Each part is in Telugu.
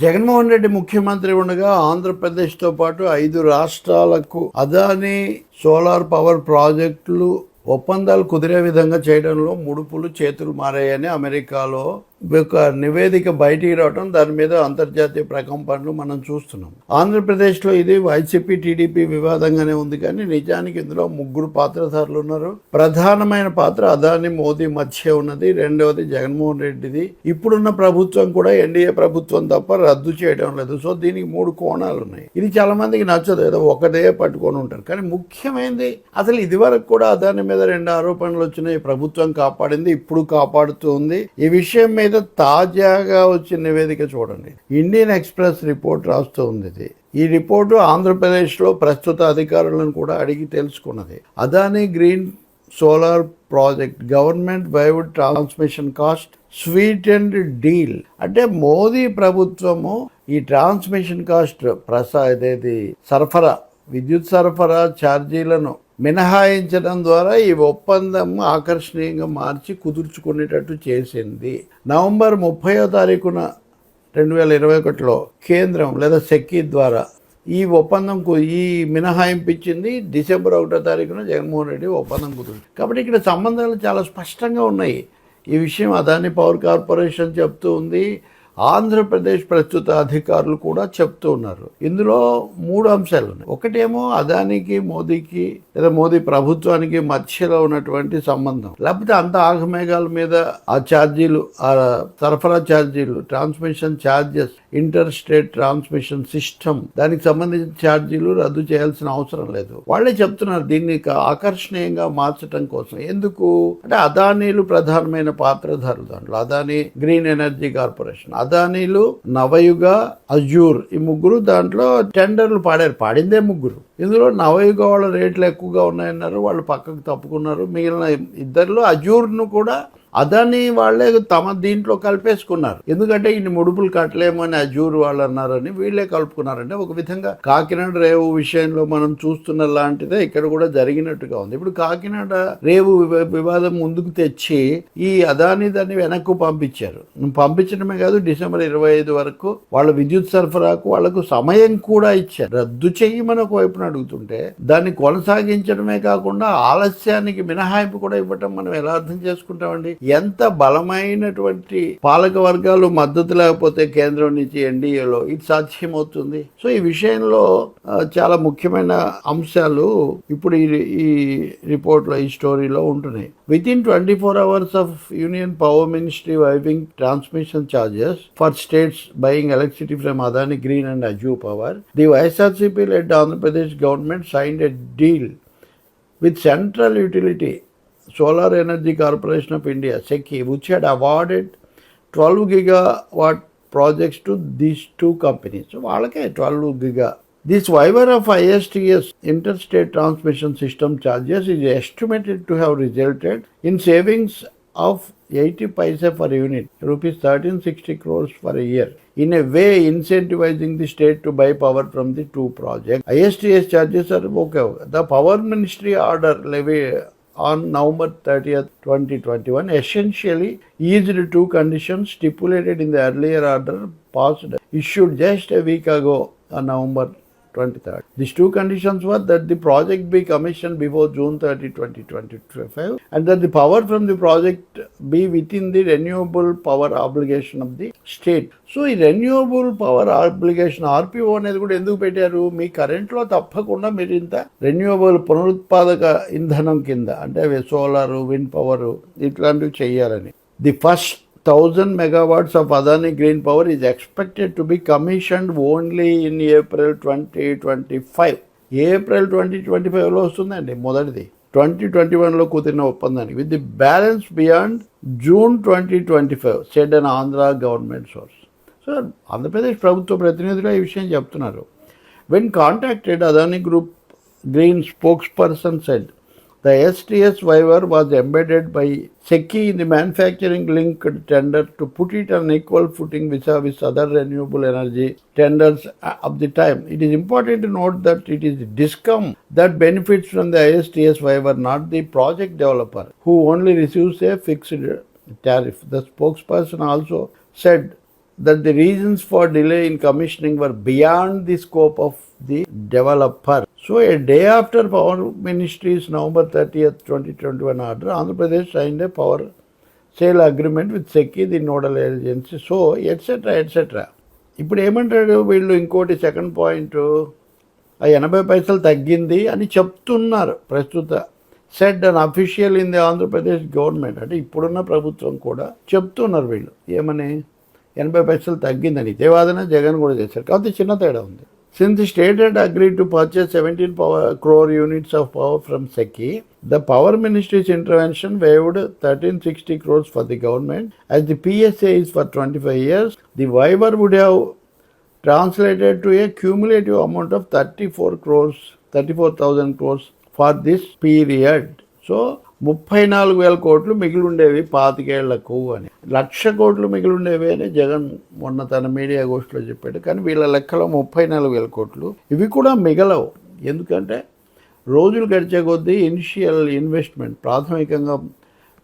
జగన్మోహన్ రెడ్డి ముఖ్యమంత్రి ఉండగా ఆంధ్రప్రదేశ్తో పాటు ఐదు రాష్ట్రాలకు అదానీ సోలార్ పవర్ ప్రాజెక్టులు ఒప్పందాలు కుదిరే విధంగా చేయడంలో ముడుపులు చేతులు మారాయని అమెరికాలో ఒక నివేదిక బయటికి రావడం దాని మీద అంతర్జాతీయ ప్రకంపనలు మనం చూస్తున్నాం. ఆంధ్రప్రదేశ్లో ఇది వైసీపీ టీడీపీ వివాదంగానే ఉంది కానీ నిజానికి ఇందులో ముగ్గురు పాత్రధారులు ఉన్నారు. ప్రధానమైన పాత్ర అదాని మోదీ మధ్య ఉన్నది రెండవది జగన్మోహన్ రెడ్డిది. ఇప్పుడున్న ప్రభుత్వం కూడా ఎన్డీఏ ప్రభుత్వం తప్ప రద్దు చేయడం లేదు. సో దీనికి మూడు కోణాలు ఉన్నాయి. ఇది చాలా మందికి నచ్చదు. ఏదో ఒకటే పట్టుకొని ఉంటారు. కానీ ముఖ్యమైనది అసలు ఇదివరకు కూడా అదాని మీద రెండు ఆరోపణలు వచ్చినాయి. ప్రభుత్వం కాపాడింది ఇప్పుడు కాపాడుతుంది ఈ విషయం మీద తాజాగా వచ్చిన నివేదిక చూడండి. ఇండియన్ ఎక్స్ప్రెస్ రిపోర్ట్ రాస్తూ ఉంది ఇది. ఈ రిపోర్టు ఆంధ్రప్రదేశ్లో ప్రస్తుత అధికారులను కూడా అడిగి తెలుసుకున్నది. Adani green solar project government waived transmission cost sweet and deal. అంటే మోదీ ప్రభుత్వము ఈ ట్రాన్స్మిషన్ కాస్ట్ ప్రసా ఇదేది సరఫరా విద్యుత్ సరఫరా ఛార్జీలను మినహాయించడం ద్వారా ఈ ఒప్పందం ఆకర్షణీయంగా మార్చి కుదుర్చుకునేటట్టు చేసింది. నవంబర్ ముప్పయో తారీఖున రెండు వేల ఇరవై ఒకటిలో కేంద్రం లేదా సెక్కీ ద్వారా ఈ ఒప్పందం ఈ మినహాయింపు ఇచ్చింది డిసెంబర్ ఒకటో తారీఖున జగన్మోహన్ రెడ్డి ఒప్పందం కుదురు కాబట్టి ఇక్కడ సంబంధాలు చాలా స్పష్టంగా ఉన్నాయి. ఈ విషయం అదాని పవర్ కార్పొరేషన్ చెప్తూ ఉంది. ఆంధ్రప్రదేశ్ ప్రస్తుత అధికారులు కూడా చెప్తూ ఉన్నారు. ఇందులో మూడు అంశాలు ఉన్నాయి. ఒకటేమో అదానికి మోదీకి లేదా మోదీ ప్రభుత్వానికి మధ్యలో ఉన్నటువంటి సంబంధం. లేకపోతే అంత ఆగమేఘాల మీద ఆ ఛార్జీలు ఆ సరఫరా ఛార్జీలు transmission charges inter state transmission system దానికి సంబంధించిన ఛార్జీలు రద్దు చేయాల్సిన అవసరం లేదు. వాళ్ళే చెప్తున్నారు దీన్ని ఆకర్షణీయంగా మార్చడం కోసం. ఎందుకు? అంటే అదానీలు ప్రధానమైన పాత్రధారులు దాంట్లో. అదానీ గ్రీన్ ఎనర్జీ కార్పొరేషన్ అదానీలు నవయుగ అజూర్ ఈ ముగ్గురు దాంట్లో టెండర్లు పాడారు. పాడిందే ముగ్గురు. ఇందులో నవయుగ వాళ్ళ రేట్లు ఎక్కువగా ఉన్నాయన్నారు వాళ్ళు పక్కకు తప్పుకున్నారు. మిగిలిన ఇద్దరిలో అజూర్ను కూడా అదాని వాళ్ళే తమ దీంట్లో కలిపేసుకున్నారు. ఎందుకంటే ఇన్ని ముడుపులు కట్టలేము అని అజూర్ వాళ్ళు అన్నారని వీళ్ళే కలుపుకున్నారంటే ఒక విధంగా కాకినాడ రేవు విషయంలో మనం చూస్తున్న లాంటిదే ఇక్కడ కూడా జరిగినట్టుగా ఉంది. ఇప్పుడు కాకినాడ రేవు వివాదం ముందుకు తెచ్చి ఈ అదాని దాన్ని వెనక్కు పంపించారు. పంపించడమే కాదు డిసెంబర్ ఇరవై ఐదు వరకు వాళ్ళ విద్యుత్ సరఫరాకు వాళ్ళకు సమయం కూడా ఇచ్చారు. రద్దు చేయమని ఒకవైపున అడుగుతుంటే దాన్ని కొనసాగించడమే కాకుండా ఆలస్యానికి మినహాయింపు కూడా ఇవ్వటం మనం ఎలా అర్థం చేసుకుంటామండి? ఎంత బలమైనటువంటి పాలక వర్గాలు మద్దతు లేకపోతే కేంద్రం నుంచి ఎన్డీఏలో ఇది సాధ్యమవుతుంది? సో ఈ విషయంలో చాలా ముఖ్యమైన అంశాలు ఇప్పుడు ఈ రిపోర్ట్లో ఈ స్టోరీలో ఉంటున్నాయి. With in twenty four hours of union power ministry waiving transmission charges for states buying electricity from Adani green and Azure power the YSRCP led Andhra Pradesh government signed a deal with central utility Solar Energy Corporation of India, SECI, which had awarded 12 gigawatt projects to these two companies. So, వాళ్ళకే 12 giga. This waiver of ISTS interstate transmission system charges is estimated to have resulted in savings of 80 paise per unit, rupees 1360 crores for a year. In a way, incentivizing the state to buy power from the two projects. ISTS charges are okay. The Power Ministry order levy on November 30th, 2021 essentially eased two conditions stipulated in the earlier order passed issued just a week ago on November 23rd. These two conditions were that the project be commissioned before June 30, 2025 and that the power from the project be within the renewable power obligation of the state. So ఈ రెన్యూవబుల్ పవర్ ఆబ్లిగేషన్ ఆర్పిఓ అనేది కూడా ఎందుకు పెట్టారు మీ కరెంట్లో తప్పకుండా మీరు ఇంత రెన్యూవబుల్ పునరుత్పాదక ఇంధనం కింద అంటే సోలార్ విండ్ పవర్ ఇట్లాంటివి చేయాలని the first thousand megawatts of Adani green power is expected to be commissioned only in April twenty twenty five April twenty twenty ఫైవ్లో వస్తుందండి? మొదటిది. ట్వంటీ ట్వంటీ వన్లో కుదిరిన ఒప్పందానికి. With the balance beyond June twenty twenty five said an Andhra government source so Andhra Pradesh ప్రభుత్వ ప్రతినిధులు ఈ విషయం చెప్తున్నారు. When contacted Adani group green spokesperson said The STS waiver was embedded by SECI in the manufacturing linked tender to put it on equal footing vis a vis other renewable energy tenders uh, of the time. It is important to note that it is DISCOM that benefits from the STS waiver, not the project developer, who only receives a fixed tariff. The spokesperson also said that the reasons for delay in commissioning were beyond the scope of the developer. So, a day after Power Ministry's November 30th, 2021 order, Andhra Pradesh signed a power sale agreement with SECI, the nodal agency. So, etc. etc. ఇప్పుడు ఏమంటాడు వీళ్ళు ఇంకోటి సెకండ్ పాయింట్ ఆ ఎనభై పైసలు తగ్గింది అని చెప్తున్నారు ప్రస్తుత said an official in the Andhra Pradesh government అంటే ఇప్పుడున్న ప్రభుత్వం కూడా చెప్తున్నారు వీళ్ళు ఏమని ఎనభై పైసలు తగ్గిందని. ఇదే జగన్ కూడా చేశారు. కాకపోతే చిన్న తేడా ఉంది. Since the state had agree to purchase seventeen power crore units of power from SECI the power ministry's intervention waived thirteen sixty crores for the government as the PSA is for 25 years, the waiver would have translated to a cumulative amount of 34 crores, 34,000 crores for this period so ముప్పై నాలుగు వేల కోట్లు మిగిలి ఉండేవి పాతికేళ్ళకు అని. లక్ష కోట్లు మిగిలి ఉండేవి అని జగన్ మొన్న తన మీడియా గోష్ఠిలో చెప్పాడు. కానీ వీళ్ళ లెక్కలో ముప్పై నాలుగు వేల కోట్లు ఇవి కూడా మిగలవు. ఎందుకంటే రోజులు గడిచే కొద్దీ ఇనిషియల్ ఇన్వెస్ట్మెంట్ ప్రాథమికంగా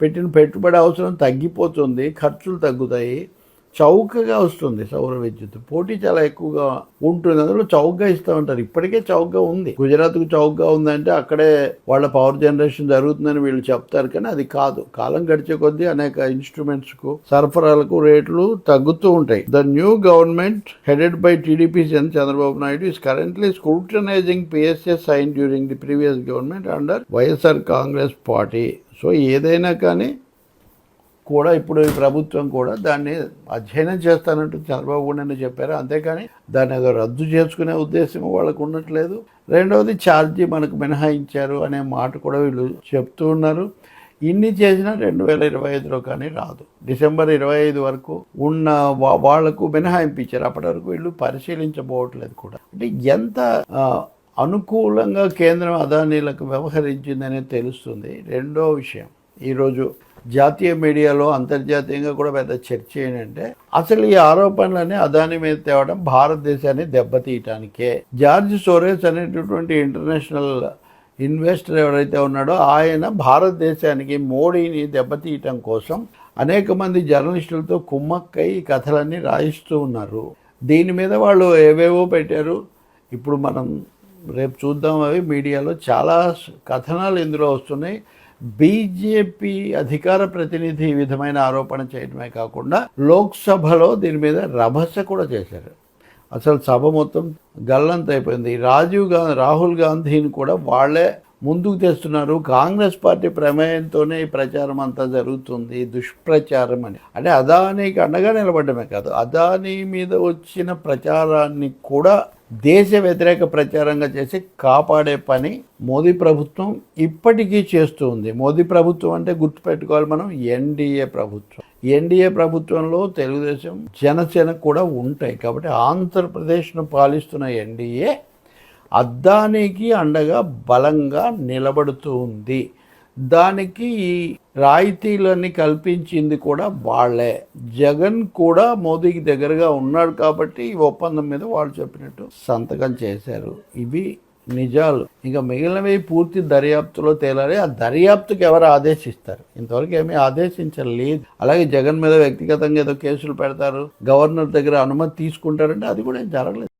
పెట్టిన పెట్టుబడి అవసరం తగ్గిపోతుంది ఖర్చులు తగ్గుతాయి. చౌకగా వస్తుంది సౌర విద్యుత్ పోటీ చాలా ఎక్కువగా ఉంటుంది. అందులో చౌకగా ఇస్తూ ఉంటారు ఇప్పటికే చౌకగా ఉంది. గుజరాత్కు చౌకగా ఉందంటే అక్కడే వాళ్ళ పవర్ జనరేషన్ జరుగుతుందని వీళ్ళు చెప్తారు. కానీ అది కాదు. కాలం గడిచే కొద్దీ అనేక ఇన్స్ట్రుమెంట్స్కు సరఫరాలకు రేట్లు తగ్గుతూ ఉంటాయి. The new government headed by TDP Jan Chandrababu Naidu is currently scrutinising PSAs sign during the previous government under YSR Congress party so ఏదైనా కానీ కూడా ఇప్పుడు ఈ ప్రభుత్వం కూడా దాన్ని అధ్యయనం చేస్తానంటూ చంద్రబాబు కూడా చెప్పారు. అంతేకాని దాన్ని ఏదో రద్దు చేసుకునే ఉద్దేశం వాళ్ళకు ఉండట్లేదు. రెండవది ఛార్జీ మనకు మినహాయించారు అనే మాట కూడా వీళ్ళు చెప్తూ ఉన్నారు. ఇన్ని చేసినా రెండు వేల ఇరవై ఐదులో కానీ రాదు. డిసెంబర్ ఇరవై ఐదు వరకు ఉన్న వాళ్ళకు మినహాయింపు ఇచ్చారు. అప్పటి వరకు వీళ్ళు పరిశీలించబోవట్లేదు కూడా. అంటే ఎంత అనుకూలంగా కేంద్రం అదానీలకు వ్యవహరించిందనేది తెలుస్తుంది. రెండో విషయం. ఈరోజు జాతీయ మీడియాలో అంతర్జాతీయంగా కూడా పెద్ద చర్చ ఏంటంటే అసలు ఈ ఆరోపణలన్నీ అదాని మీద తేవడం భారతదేశాన్ని దెబ్బతీయటానికే. జార్జ్ సోరేస్ అనేటటువంటి ఇంటర్నేషనల్ ఇన్వెస్టర్ ఎవరైతే ఉన్నాడో ఆయన భారతదేశానికి మోడీని దెబ్బతీయటం కోసం అనేక మంది జర్నలిస్టులతో కుమ్మక్కై ఈ కథలన్నీ రాయిస్తూ ఉన్నారు. దీని మీద వాళ్ళు ఏవేవో పెట్టారు. ఇప్పుడు మనం రేపు చూద్దాం అవి. మీడియాలో చాలా కథనాలు ఇందులో వస్తున్నాయి. బీజేపీ అధికార ప్రతినిధి ఈ విధమైన ఆరోపణ చేయడమే కాకుండా లోక్సభలో దీని మీద రభస కూడా చేశారు. అసలు సభ మొత్తం గల్లంత అయిపోయింది. రాజీవ్ గాంధీ రాహుల్ గాంధీని కూడా వాళ్ళే ముందుకు తెస్తున్నారు. కాంగ్రెస్ పార్టీ ప్రమేయంతోనే ఈ ప్రచారం అంతా జరుగుతుంది. దుష్ప్రచారం అని. అంటే అదానీకి అండగా నిలబడమే కాదు. అదానీ మీద వచ్చిన ప్రచారాన్ని కూడా దేశ వ్యతిరేక ప్రచారంగా చేసి కాపాడే పని మోదీ ప్రభుత్వం ఇప్పటికీ చేస్తూ ఉంది. మోదీ ప్రభుత్వం అంటే గుర్తుపెట్టుకోవాలి మనం ఎన్డీఏ ప్రభుత్వం. ఎన్డీఏ ప్రభుత్వంలో తెలుగుదేశం జనసేన కూడా ఉంటాయి. కాబట్టి ఆంధ్రప్రదేశ్ను పాలిస్తున్న ఎన్డీఏ అద్దానికి అండగా బలంగా నిలబడుతూ ఉంది. దానికి ఈ రాయితీలన్నీ కల్పించింది కూడా వాళ్ళే. జగన్ కూడా మోదీకి దగ్గరగా ఉన్నాడు కాబట్టి ఈ ఒప్పందం మీద వాళ్ళు చెప్పినట్టు సంతకం చేశారు. ఇవి నిజాలు. ఇంకా మిగిలినవి పూర్తి దర్యాప్తులో తేలాలి. ఆ దర్యాప్తుకి ఎవరు ఆదేశిస్తారు? ఇంతవరకు ఏమీ ఆదేశించలేదు. అలాగే జగన్ మీద వ్యక్తిగతంగా ఏదో కేసులు పెడతారు. గవర్నర్ దగ్గర అనుమతి తీసుకుంటారంటే అది కూడా ఏం జరగలేదు.